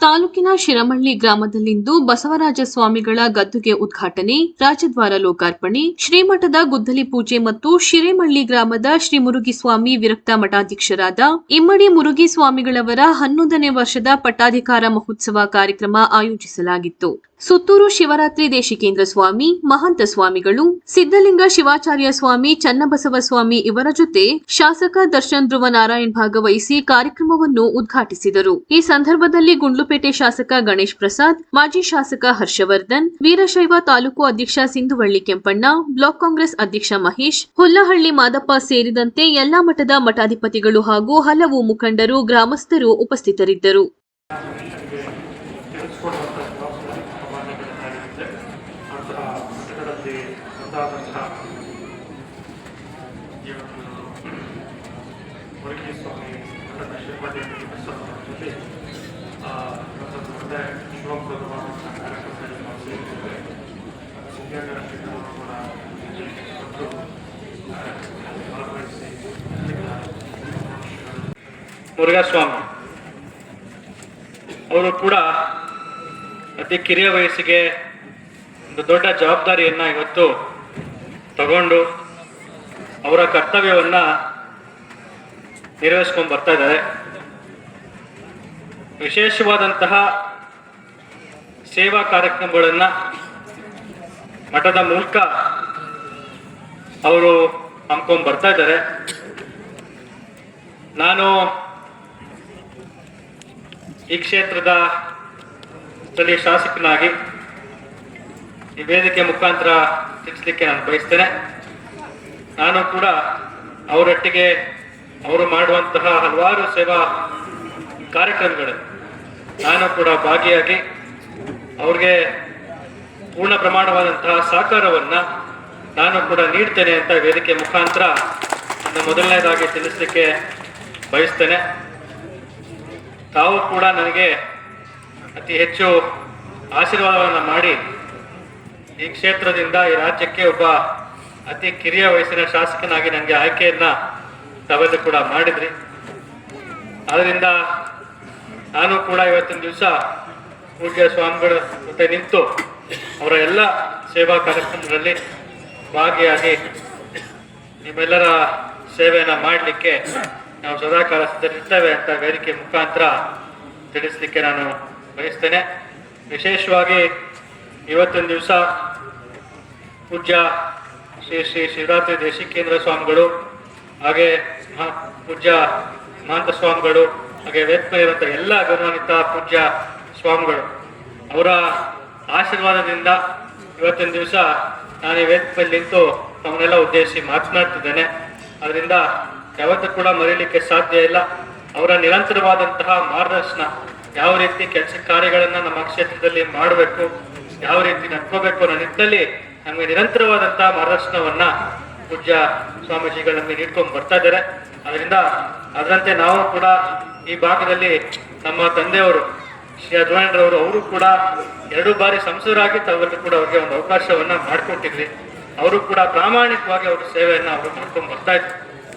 ತಾಲೂಕಿನ ಶಿರಮಳ್ಳಿ ಗ್ರಾಮದಲ್ಲಿಂದು ಬಸವರಾಜ ಸ್ವಾಮಿಗಳ ಗದ್ದುಗೆ ಉದ್ಘಾಟನೆ, ರಾಜದ್ವಾರ ಲೋಕಾರ್ಪಣೆ, ಶ್ರೀಮಠದ ಗುದ್ದಲಿ ಪೂಜೆ ಮತ್ತು ಶಿರೇಮಳ್ಳಿ ಗ್ರಾಮದ ಶ್ರೀ ಮುರುಗಿಸ್ವಾಮಿ ವಿರಕ್ತ ಮಠಾಧ್ಯಕ್ಷರಾದ ಇಮ್ಮಡಿ ಮುರುಗಿ ಸ್ವಾಮಿಗಳವರ ಹನ್ನೊಂದನೇ ವರ್ಷದ ಪಟ್ಟಾಧಿಕಾರ ಮಹೋತ್ಸವ ಕಾರ್ಯಕ್ರಮ ಆಯೋಜಿಸಲಾಗಿತ್ತು. ಸುತ್ತೂರು ಶಿವರಾತ್ರಿ ದೇಶಿಕೇಂದ್ರ ಸ್ವಾಮಿ, ಮಹಂತ ಸ್ವಾಮಿಗಳು ಸಿದ್ದಲಿಂಗ ಶಿವಾಚಾರ್ಯ ಸ್ವಾಮಿ, ಚನ್ನಬಸವ ಸ್ವಾಮಿ ಇವರ ಜೊತೆ ಶಾಸಕ ದರ್ಶನ್ ಧ್ರುವ ನಾರಾಯಣ್ ಭಾಗವಹಿಸಿ ಕಾರ್ಯಕ್ರಮವನ್ನು ಉದ್ಘಾಟಿಸಿದರು. ಈ ಸಂದರ್ಭದಲ್ಲಿ ಗುಂಡ್ಲುಪೇಟೆ ಶಾಸಕ ಗಣೇಶ್ ಪ್ರಸಾದ್, ಮಾಜಿ ಶಾಸಕ ಹರ್ಷವರ್ಧನ್, ವೀರಶೈವ ತಾಲೂಕು ಅಧ್ಯಕ್ಷ ಸಿಂಧುವಳ್ಳಿ ಕೆಂಪಣ್ಣ, ಬ್ಲಾಕ್ ಕಾಂಗ್ರೆಸ್ ಅಧ್ಯಕ್ಷ ಮಹೇಶ್, ಹುಲ್ಲಹಳ್ಳಿ ಮಾದಪ್ಪ ಸೇರಿದಂತೆ ಎಲ್ಲಾ ಮಠದ ಮಠಾಧಿಪತಿಗಳು ಹಾಗೂ ಹಲವು ಮುಖಂಡರು, ಗ್ರಾಮಸ್ಥರು ಉಪಸ್ಥಿತರಿದ್ದರು. ಸ್ವಾಮಿ ಇವತ್ತೊಂದು ಒಳ್ಳೆ ಶಿವಪ್ರದವಾದಂತಹ ಕಾರ್ಯಕ್ರಮದಲ್ಲಿ ನಾವು ಸೇರಿದ್ದೇವೆ ಸಿದ್ಧಗಂಗರ ಶ್ರೀಗಳು ಕೂಡ ಆ, ಭಾಗವಹಿಸಿ ಮುರುಘಾಸ್ವಾಮಿ ಅವರು ಕೂಡ ಅತಿ ಕಿರಿಯ ವಯಸ್ಸಿಗೆ ಒಂದು ದೊಡ್ಡ ಜವಾಬ್ದಾರಿಯನ್ನು ಇವತ್ತು ತಗೊಂಡು ಅವರ ಕರ್ತವ್ಯವನ್ನ ನಿರ್ವಹಿಸ್ಕೊಂಡು ಬರ್ತಾ ಇದ್ದಾರೆ. ವಿಶೇಷವಾದಂತಹ ಸೇವಾ ಕಾರ್ಯಕ್ರಮಗಳನ್ನ ಮಠದ ಮೂಲಕ ಅವರು ಹಮ್ಕೊಂಡು ಬರ್ತಾ ಇದ್ದಾರೆ. ನಾನು ಈ ಕ್ಷೇತ್ರದ ಸ್ಥಳೀಯ ಶಾಸಕನಾಗಿ ಈ ವೇದಿಕೆ ಮುಖಾಂತರ ತಿಳಿಸ್ಲಿಕ್ಕೆ ನಾನು ಬಯಸ್ತೇನೆ. ನಾನು ಕೂಡ ಅವರೊಟ್ಟಿಗೆ ಅವರು ಮಾಡುವಂತಹ ಹಲವಾರು ಸೇವಾ ಕಾರ್ಯಕ್ರಮಗಳು ನಾನು ಕೂಡ ಭಾಗಿಯಾಗಿ ಅವ್ರಿಗೆ ಪೂರ್ಣ ಪ್ರಮಾಣವಾದಂತಹ ಸಹಕಾರವನ್ನು ನಾನು ಕೂಡ ನೀಡ್ತೇನೆ ಅಂತ ವೇದಿಕೆ ಮುಖಾಂತರ ನನ್ನ ಮೊದಲನೇದಾಗಿ ತಿಳಿಸಲಿಕ್ಕೆ ಬಯಸ್ತೇನೆ. ತಾವು ಕೂಡ ನನಗೆ ಅತಿ ಹೆಚ್ಚು ಆಶೀರ್ವಾದವನ್ನು ಮಾಡಿ ಈ ಕ್ಷೇತ್ರದಿಂದ ಈ ರಾಜ್ಯಕ್ಕೆ ಒಬ್ಬ ಅತಿ ಕಿರಿಯ ವಯಸ್ಸಿನ ಶಾಸಕನಾಗಿ ನನಗೆ ಆಯ್ಕೆಯನ್ನ ತಾವೆಲ್ಲ ಕೂಡ ಮಾಡಿದ್ರಿ. ಆದ್ದರಿಂದ ನಾನು ಕೂಡ ಇವತ್ತಿನ ದಿವಸ ಪೂಜ್ಯ ಸ್ವಾಮಿಗಳ ಜೊತೆ ನಿಂತು ಅವರ ಎಲ್ಲ ಸೇವಾ ಕಾರ್ಯಕ್ರಮಗಳಲ್ಲಿ ಭಾಗಿಯಾಗಿ ನಿಮ್ಮೆಲ್ಲರ ಸೇವೆಯನ್ನು ಮಾಡಲಿಕ್ಕೆ ನಾವು ಸದಾಕಾಲ ಸಿದ್ಧರಿರ್ತೇವೆ ಅಂತ ವೇದಿಕೆ ಮುಖಾಂತರ ತಿಳಿಸಲಿಕ್ಕೆ ನಾನು ಬಯಸ್ತೇನೆ. ವಿಶೇಷವಾಗಿ ಇವತ್ತಿನ ದಿವಸ ಪೂಜ್ಯ ಶ್ರೀ ಶ್ರೀ ಶಿವರಾತ್ರಿ ದೇಶಿಕೇಂದ್ರ ಸ್ವಾಮಿಗಳು, ಹಾಗೆ ಪೂಜ್ಯ ಮಹಂತ ಸ್ವಾಮಿಗಳು, ಹಾಗೆ ವೇತ್ಮ ಇರುವಂಥ ಎಲ್ಲ ಗೌರವಾನ್ವಿತ ಪೂಜ್ಯ ಸ್ವಾಮಿಗಳು, ಅವರ ಆಶೀರ್ವಾದದಿಂದ ಇವತ್ತಿನ ದಿವಸ ನಾನು ಈ ನಿಂತು ತಮ್ಮನ್ನೆಲ್ಲ ಉದ್ದೇಶಿಸಿ ಮಾತನಾಡ್ತಿದ್ದೇನೆ. ಅದರಿಂದ ಯಾವತ್ತೂ ಕೂಡ ಮರೀಲಿಕ್ಕೆ ಸಾಧ್ಯ ಇಲ್ಲ. ಅವರ ನಿರಂತರವಾದಂತಹ ಮಾರ್ಗದರ್ಶನ, ಯಾವ ರೀತಿ ಕೆಲಸ ಕಾರ್ಯಗಳನ್ನು ನಮ್ಮ ಕ್ಷೇತ್ರದಲ್ಲಿ ಮಾಡಬೇಕು, ಯಾವ ರೀತಿ ನಡ್ಕೋಬೇಕು ಅನ್ನೋ ನಿಟ್ಟಿನಲ್ಲಿ ನಮಗೆ ನಿರಂತರವಾದಂತಹ ಮಾರ್ಗದರ್ಶನವನ್ನ ಪೂಜ್ಯ ಸ್ವಾಮೀಜಿಗಳು ನಮಗೆ ನೀಡ್ಕೊಂಡು ಬರ್ತಾ ಇದ್ದಾರೆ. ಅದರಿಂದ ಅದರಂತೆ ನಾವು ಕೂಡ ಈ ಭಾಗದಲ್ಲಿ ನಮ್ಮ ತಂದೆಯವರು, ಶ್ರೀ ಅದ್ವಾಣಿರವರು ಅವರು ಕೂಡ ಎರಡು ಬಾರಿ ಸಂಸದರಾಗಿ ತಾವೆಲ್ಲರೂ ಕೂಡ ಅವರಿಗೆ ಒಂದು ಅವಕಾಶವನ್ನ ಮಾಡಿಕೊಟ್ಟಿದ್ವಿ ಅವರು ಕೂಡ ಪ್ರಾಮಾಣಿಕವಾಗಿ ಅವರ ಸೇವೆಯನ್ನು ಅವರು ಮಾಡ್ಕೊಂಡು ಬರ್ತಾ ಇದ್ರು.